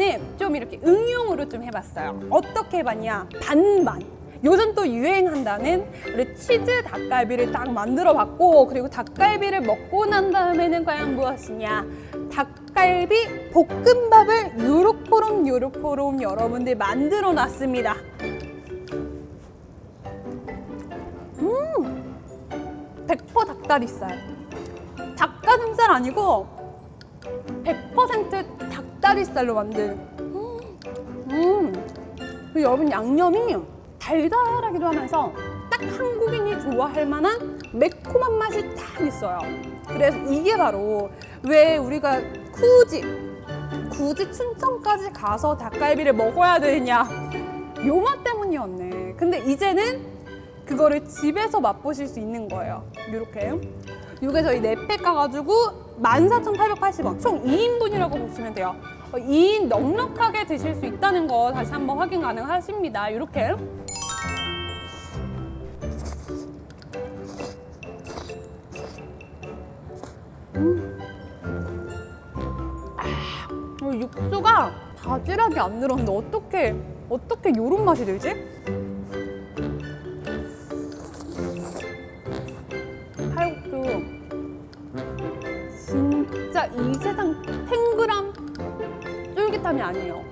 이렇게 응용으로 좀 해봤어요. 어떻게 해봤냐? 반반. 요즘 또 유행한다는 우리 치즈 닭갈비를 딱 만들어 봤고 그리고 닭갈비를 먹고 난 다음에는 과연 무엇이냐 닭갈비 볶음밥을 요렇게롬 요렇게롬 여러분들 만들어 놨습니다 음100% 닭다리살 닭가슴살 아니고 100% 닭다리살로 만든 음, 음. 그리고 여러분 양념이 달달하기도 하면서 딱 한국인이 좋아할 만한 매콤한 맛이 딱 있어요. 그래서 이게 바로 왜 우리가 굳이 굳이 춘천까지 가서 닭갈비를 먹어야 되냐 요 맛 때문이었네. 근데 이제는 그거를 집에서 맛보실 수 있는 거예요. 이렇게. 이게 저희 4팩 가가지고 14,880원. 총 2인분이라고 보시면 돼요. 2인 넉넉하게 드실 수 있다는 거 다시 한번 확인 가능하십니다. 이렇게. 음. 아, 이 육수가 바지락이 안 들었는데 어떻게 어떻게 요런 맛이 들지? 칼국수 진짜 이 세상 쫄깃함이 아니에요.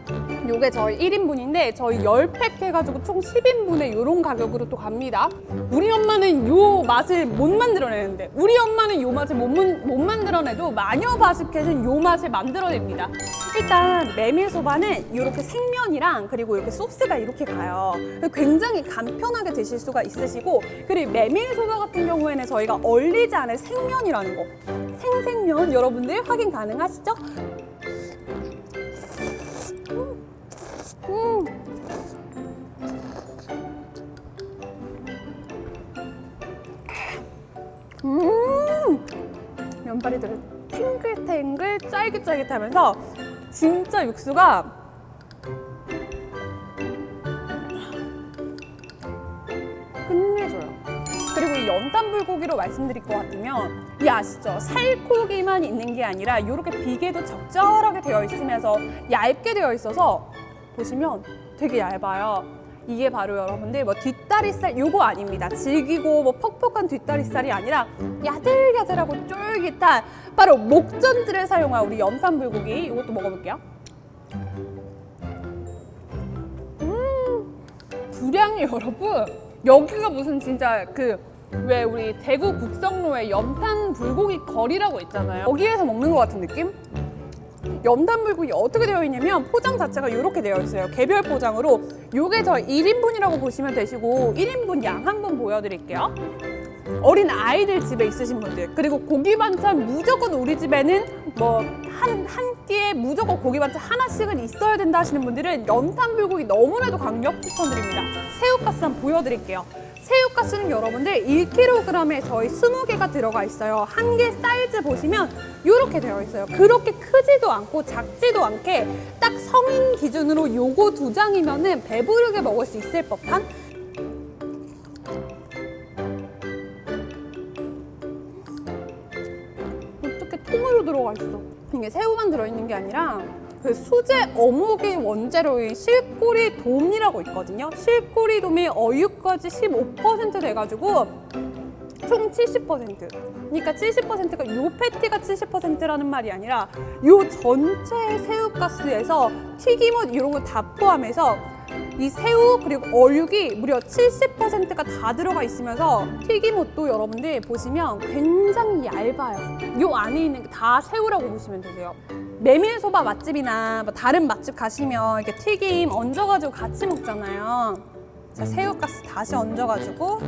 요게 저희 1인분인데 저희 10팩 해가지고 총 10인분에 요런 가격으로 또 갑니다. 우리 엄마는 요 맛을 못 만들어내는데 우리 엄마는 요 맛을 못, 만- 못 만들어내도 마녀 바스켓은 요 맛을 만들어냅니다. 일단 메밀소바는 이렇게 생면이랑 그리고 이렇게 소스가 이렇게 가요. 굉장히 간편하게 드실 수가 있으시고 그리고 메밀소바 같은 경우에는 저희가 얼리지 않은 생면이라는 거 생생면 여러분들 확인 가능하시죠? 음. 면발이 되게 탱글탱글 쫄깃쫄깃하면서 진짜 육수가 끝내줘요. 그리고 이 연탄불고기로 말씀드릴 것 같으면 이 아시죠? 살코기만 있는 게 아니라 이렇게 비계도 적절하게 되어 있으면서 얇게 되어 있어서 보시면 되게 얇아요. 이게 바로 여러분들 뭐 뒷다리살 요거 아닙니다. 질기고 뭐 퍽퍽한 뒷다리살이 아니라 야들야들하고 쫄깃한 바로 목전들에 사용한 우리 연탄 불고기 이것도 먹어볼게요. 음, 불향이 여러분 여기가 무슨 진짜 그 왜 우리 대구 국성로에 연탄 불고기 거리라고 있잖아요. 거기에서 먹는 것 같은 느낌? 연탄불고기 어떻게 되어 있냐면 포장 자체가 이렇게 되어 있어요. 개별 포장으로 요게 저 1인분이라고 보시면 되시고 1인분 양 한 번 보여드릴게요. 어린 아이들 집에 있으신 분들 그리고 고기 반찬 무조건 우리 집에는 뭐한한 끼에 무조건 고기 반찬 하나씩은 있어야 된다 하시는 분들은 연탄 불고기 너무나도 강력 추천드립니다. 새우가스 한번 보여드릴게요. 새우가스는 여러분들 1kg에 저희 20개가 들어가 있어요. 한 개 사이즈 보시면 이렇게 되어 있어요. 그렇게 크지도 않고 작지도 않게 딱 성인 기준으로 요거 두 장이면은 배부르게 먹을 수 있을 법한 통으로 들어가 있어? 이게 새우만 들어있는 게 아니라 그 수제 어묵이 원재료인 실꼬리 돔이라고 있거든요. 실꼬리 돔이 어육까지 15% 돼가지고 총 70%. 그러니까 70%가 요 패티가 70%라는 말이 아니라 요 전체 새우가스에서 튀김옷 이런 거 다 포함해서 이 새우 그리고 어육이 무려 70%가 다 들어가 있으면서 튀김옷도 여러분들 보시면 굉장히 얇아요. 요 안에 있는 게 다 새우라고 보시면 되세요. 메밀소바 맛집이나 뭐 다른 맛집 가시면 이렇게 튀김 얹어가지고 같이 먹잖아요. 자, 새우가스 다시 얹어가지고